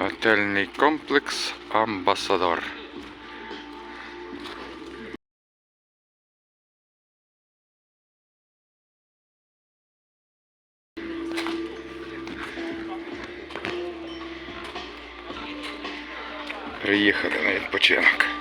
Готельний комплекс Амбасадор. Приїхали на відпочинок.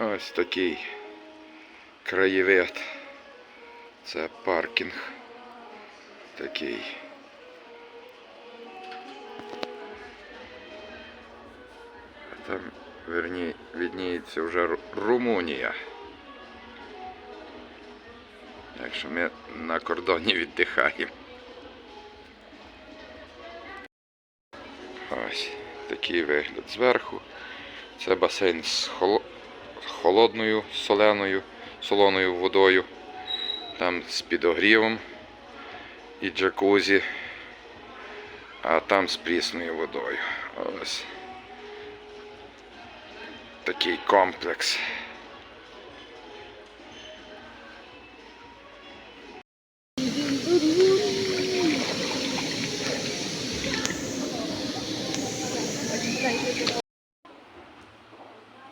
Ось такий краєвид. Це паркінг. Такий. Там, верні, відніється вже Румунія. Так що ми на кордоні віддихаємо. Ось такий вигляд зверху. Це басейн з холо- холодною соленою, солоною водою. Там з підогрівом і джакузі. А там з прісною водою. Ось. Такий комплекс.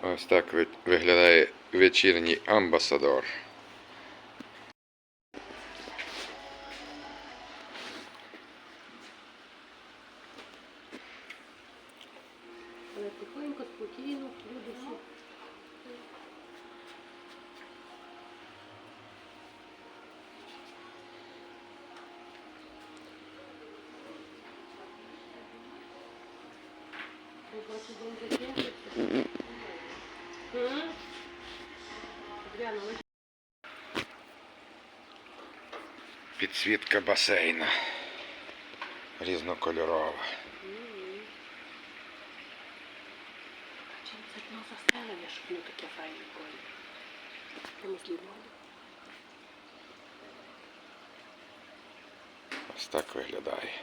Ось так виглядає вечірній амбасадор. Але тихонько, спокійно, люди всі. Я бачу, Підсвітка басейна. Різнокольорова. чим це дно заселення, щоб не таке файне? Тому слідно. Ось так виглядає.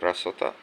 Красота.